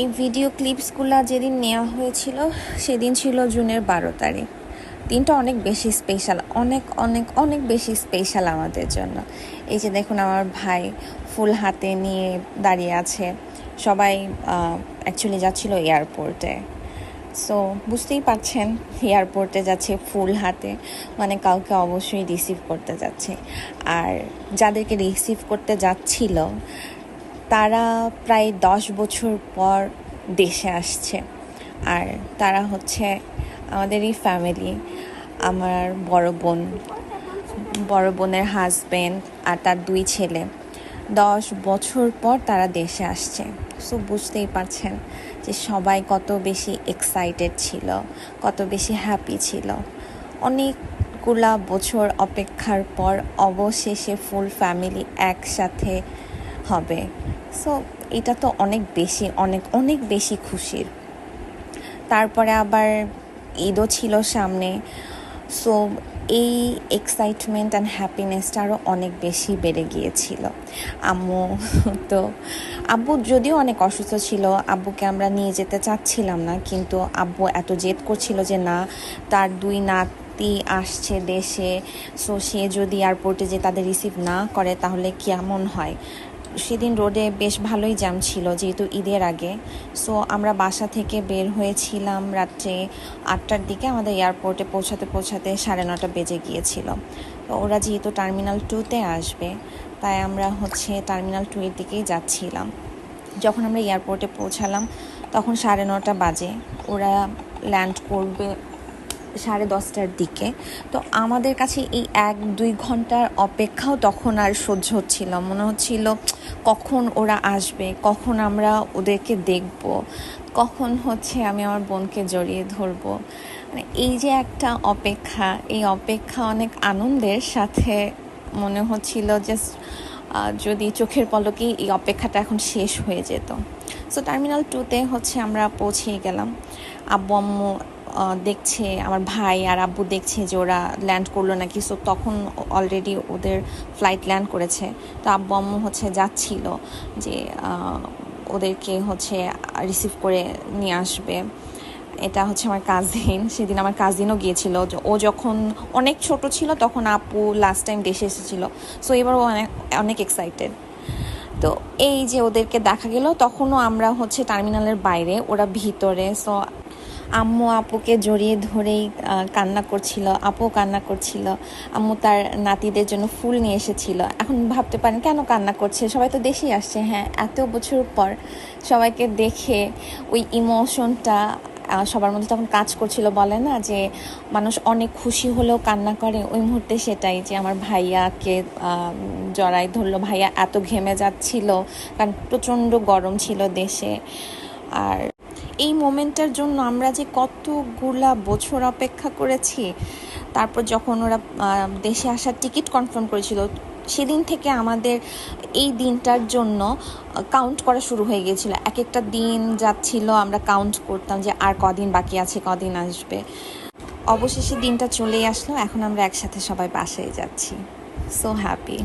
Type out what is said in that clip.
এই ভিডিও ক্লিপসগুলো যেদিন নেওয়া হয়েছিল, সেদিন ছিল জুনের বারো তারিখ। দিনটা অনেক বেশি স্পেশাল অনেক অনেক অনেক বেশি স্পেশাল আমাদের জন্য। এই যে দেখুন আমার ভাই ফুল হাতে নিয়ে দাঁড়িয়ে আছে। সবাই অ্যাকচুয়ালি যাচ্ছিল এয়ারপোর্টে সো বুঝতেই পারছেন এয়ারপোর্টে যাচ্ছে ফুল হাতে। মানে কাউকে অবশ্যই রিসিভ করতে যাচ্ছে। আর যাদেরকে রিসিভ করতে যাচ্ছিল তারা প্রায় দশ বছর পর দেশে আসছে। আর তারা হচ্ছে আমাদেরই ফ্যামিলি আমার বড় বোন, বড় বোনের হাজবেন্ড আর তার দুই ছেলে। দশ বছর পর তারা দেশে আসছে। সো বুঝতেই পারছেন যে সবাই কত বেশি এক্সাইটেড ছিল, কত বেশি হ্যাপি ছিল। অনেকগুলা বছর অপেক্ষার পর অবশেষে ফুল ফ্যামিলি একসাথে হবে। সো এটা তো অনেক বেশি, অনেক অনেক বেশি খুশির। তারপরে আবার ঈদও ছিল সামনে। সো এই এক্সাইটমেন্ট অ্যান্ড হ্যাপিনেসটা আরও অনেক বেশি বেড়ে গিয়েছিল। আম্মু তো, আব্বু যদিও অনেক অসুস্থ ছিল, আব্বুকে আমরা নিয়ে যেতে চাচ্ছিলাম না, কিন্তু আব্বু এত জেদ করছিল যে না, তার দুই নাতি আসছে দেশে সো সে যদি এয়ারপোর্টে যে তাদের রিসিভ না করে, তাহলে কেমন হয়? সেদিন রোডে বেশ ভালোই জ্যাম ছিল যেহেতু ঈদের আগে। সো আমরা বাসা থেকে বের হয়েছিলাম রাত্রে আটটার দিকে আমাদের এয়ারপোর্টে পৌঁছাতে পৌঁছাতে সাড়ে নটা বেজে গিয়েছিল। তো ওরা যেহেতু টার্মিনাল টুতে আসবে, তাই আমরা হচ্ছে টার্মিনাল টু এর দিকেই যাচ্ছিলাম। যখন আমরা এয়ারপোর্টে পৌঁছালাম, তখন সাড়ে নটা বাজে। ওরা ল্যান্ড করবে সাড়ে দশটার দিকে। তো আমাদের কাছে এই এক, দুই ঘণ্টার অপেক্ষাও তখন আর সহ্য হচ্ছিল। মনে হচ্ছিল কখন ওরা আসবে, কখন আমরা ওদেরকে দেখব, কখন হচ্ছে আমি আমার বোনকে জড়িয়ে ধরবো। মানে এই যে একটা অপেক্ষা, এই অপেক্ষা অনেক আনন্দের সাথে মনে হচ্ছিল জাস্ট যদি চোখের পলকেই এই অপেক্ষাটা এখন শেষ হয়ে যেত। সো টার্মিনাল টুতে হচ্ছে আমরা পৌঁছে গেলাম। আব্বু, আম্মু দেখছে, আমার ভাই আর আব্বু দেখছে যে ওরা ল্যান্ড করল নাকি। সো তখন অলরেডি ওদের ফ্লাইট ল্যান্ড করেছে। তো আব্বু, আম্মু হচ্ছে যাচ্ছিল যে ওদেরকে হচ্ছে রিসিভ করে নিয়ে আসবে। এটা হচ্ছে আমার কাজিন সেদিন আমার কাজিনও গিয়েছিল। ও যখন অনেক ছোট ছিল, তখন আপু লাস্ট টাইম দেশে এসেছিল। সো এবার ও অনেক অনেক এক্সাইটেড তো এই যে ওদেরকে দেখা গেল, তখনও আমরা হচ্ছে টার্মিনালের বাইরে, ওরা ভিতরে। সো আম্মু আপুকে জড়িয়ে ধরেই কান্না করছিল আপু কান্না করছিল, আম্মু তার নাতিদের জন্য ফুল নিয়ে এসেছিল। এখন ভাবতে পারেন, কেন কান্না করছে? সবাই তো দেশেই আসছে হ্যাঁ এত বছর পর সবাইকে দেখে ওই ইমোশনটা সবার মধ্যে তখন কাজ করছিল বলে না যে, মানুষ অনেক খুশি হলেও কান্না করে। ওই মুহূর্তে সেটাই যে আমার ভাইয়াকে জড়াই ধরলো। ভাইয়া এত ঘেমে যাচ্ছিল, কারণ প্রচণ্ড গরম ছিল দেশে। আর এই মোমেন্টটার জন্য আমরা যে কতগুলা বছর অপেক্ষা করেছি, তারপর যখন ওরা দেশে আসার টিকিট কনফার্ম করেছিল, সেদিন থেকে আমাদের এই দিনটার জন্য কাউন্ট করা শুরু হয়ে গিয়েছিল। এক একটা দিন যাচ্ছিল, আমরা কাউন্ট করতাম যে আর কদিন বাকি আছে, কদিন আসবে। অবশেষে দিনটা চলেই আসলো, এখন আমরা একসাথে সবাই বাসায় যাচ্ছি। So happy